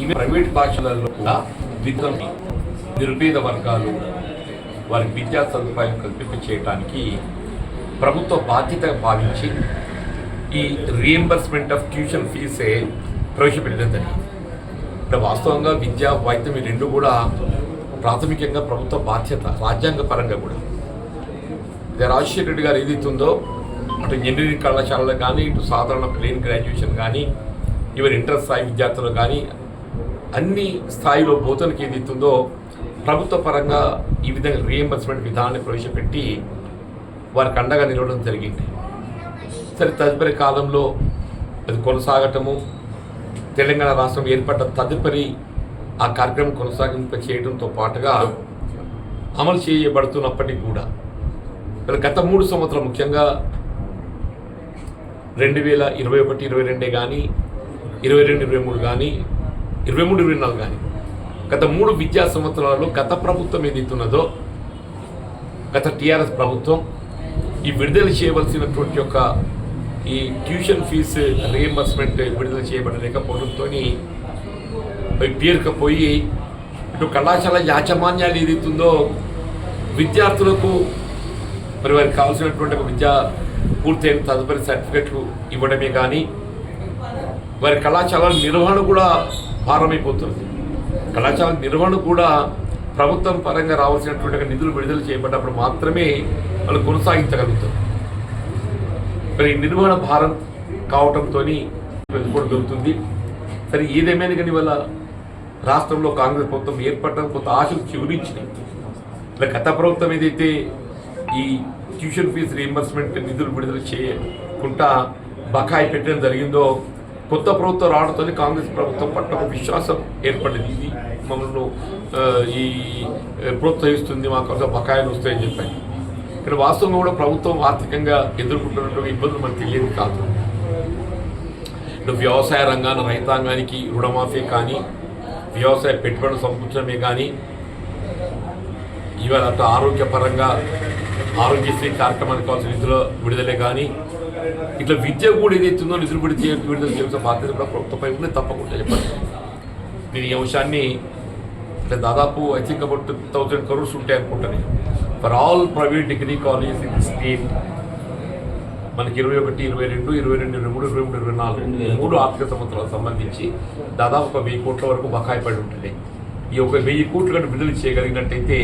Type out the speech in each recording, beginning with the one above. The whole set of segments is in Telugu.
ఇవి ప్రైవేట్ పాఠశాలల్లో కూడా విద్య నిర్భేద వర్గాలు వారి విద్యా సదుపాయం కల్పింపచేయడానికి ప్రభుత్వ బాధ్యత భావించి ఈ రీఎంబర్స్మెంట్ ఆఫ్ ట్యూషన్ ఫీజే ప్రవేశపెట్టడం జరిగింది. అంటే వాస్తవంగా విద్య వైద్యం ఈ రెండు కూడా ప్రాథమికంగా ప్రభుత్వ బాధ్యత రాజ్యాంగ పరంగా కూడా. ఇదే రాజశేఖర రెడ్డి గారు ఏదైతుందో అటు ఇంజనీరింగ్ కళాశాలలో కానీ ఇటు సాధారణ ప్లేన్ గ్రాడ్యుయేషన్ కానీ ఈవెన్ ఇంటర్ స్థాయి విద్యార్థులు కానీ అన్ని స్థాయిలో బోధనకి ఏదైతుందో ప్రభుత్వ పరంగా ఈ విధంగా రీఎంబర్స్మెంట్ విధానాన్ని ప్రవేశపెట్టి వారికి అండగా నిలవడం జరిగింది. సరే తదుపరి కాలంలో అది కొనసాగటము తెలంగాణ రాష్ట్రం ఏర్పడ్డ తదుపరి ఆ కార్యక్రమం కొనసాగింప చేయడంతో పాటుగా అమలు చేయబడుతున్నప్పటికీ కూడా గత మూడు సంవత్సరాలు ముఖ్యంగా రెండు వేల ఇరవై ఒకటి ఇరవై రెండే కానీ ఇరవై రెండు ఇరవై మూడు కానీ ఇరవై మూడు ఇరవై నాలుగు కానీ గత మూడు విద్యా సంవత్సరాలలో గత ప్రభుత్వం ఏదైతున్నదో గత టీఆర్ఎస్ ప్రభుత్వం ఈ విడుదల చేయవలసినటువంటి యొక్క ఈ ట్యూషన్ ఫీజు రియంబర్స్మెంట్ విడుదల చేయబడలేకపోవడంతో పేరుకపోయి ఇటు కళాశాల యాజమాన్యాలు ఏదైతుందో విద్యార్థులకు మరి వారికి కావాల్సినటువంటి విద్య పూర్తయిన తదుపరి సర్టిఫికెట్లు ఇవ్వడమే కానీ వారి కళాశాలల నిర్వహణ కూడా భారమైపోతుంది. కళాశాల నిర్వహణ కూడా ప్రభుత్వం పరంగా రావాల్సినటువంటి నిధులు విడుదల చేయబడినప్పుడు మాత్రమే వాళ్ళు కొనసాగించగలుగుతారు. మరి నిర్వహణ భారం కావటంతో వెతుకోవడం జరుగుతుంది. సరే ఏదేమైనా కానీ వాళ్ళ రాష్ట్రంలో కాంగ్రెస్ ప్రభుత్వం ఏర్పడటం కొంత ఆశలు చిగురించినాయి. ఇలా గత ప్రభుత్వం ఏదైతే ఈ ట్యూషన్ ఫీజు రీఎంబర్స్మెంట్ నిధులు విడుదల చేయకుండా బకాయి పెట్టడం జరిగిందో కొత్త ప్రభుత్వం రావడంతో కాంగ్రెస్ ప్రభుత్వం పట్ల ఒక విశ్వాసం ఏర్పడింది. ఇది మమ్మల్ని ఈ ప్రోత్సహిస్తుంది మాకు కొంత బకాయిలు వస్తాయని చెప్పాను ఇక్కడ వాస్తవంగా కూడా ప్రభుత్వం ఆర్థికంగా ఎదుర్కొంటున్నటువంటి ఇబ్బందులు మనకు తెలియదు కాదు. వ్యవసాయ రంగాన్ని రైతాంగానికి రుణమాఫీ కానీ వ్యవసాయ పెట్టుబడులు సమకూర్చడమే కానీ ఇవాళ అటు ఆరోగ్యపరంగా ఆరోగ్యశ్రీ కార్యక్రమానికి కావాల్సిన నిధుల విడుదలే కానీ ఇట్లా విద్య కూడా ఏదైతుందో నిధులు విడుదల విడుదల చేయాల్సిన బాధ్యత కూడా ప్రభుత్వంపై ఉండే తప్పకుండా చెప్పండి నేను ఈ అంశాన్ని అంటే దాదాపు I think about two thousand crores ఉంటాయి అనుకుంటాను for all private degree colleges in state మనకి ఇరవై ఒకటి ఇరవై రెండు ఇరవై రెండు ఇరవై మూడు ఇరవై మూడు ఇరవై నాలుగు మూడు ఆర్థిక సంవత్సరాలకు సంబంధించి దాదాపు ఒక వెయ్యి కోట్ల వరకు బకాయి పడి ఉంటుంది. ఈ ఒక వెయ్యి కోట్లు కనుక విడుదల చేయగలిగినట్టయితే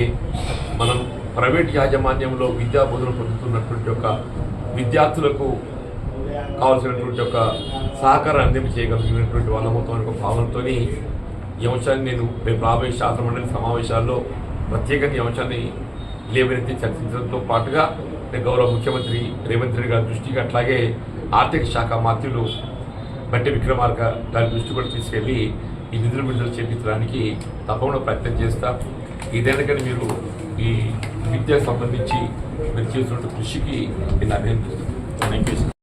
మనం ప్రైవేట్ యాజమాన్యంలో విద్యా బోధన పొందుతున్నటువంటి ఒక విద్యార్థులకు కావాల్సినటువంటి ఒక సహకారం అందింపు చేయగలిగినటువంటి వాళ్ళమవుతాం ఒక భావనతో ఈ అంశాన్ని నేను రేపు రాబోయే శాసన మండలి సమావేశాల్లో ప్రత్యేకంగా ఈ అంశాన్ని లేవనెత్తి చర్చించడంతో పాటుగా గౌరవ ముఖ్యమంత్రి రేవంత్ రెడ్డి గారి దృష్టికి అట్లాగే ఆర్థిక శాఖ మంత్రులు బట్టి విక్రమార్క గారి దృష్టి కూడా తీసుకెళ్ళి ఈ నిధులు విడుదల చేపించడానికి తప్పకుండా ప్రయత్నం చేస్తా. కానీ మీరు ఈ విద్యకు సంబంధించి మీరు చేసినటువంటి కృషికి నేను అభినందిస్తున్నాను. Thank you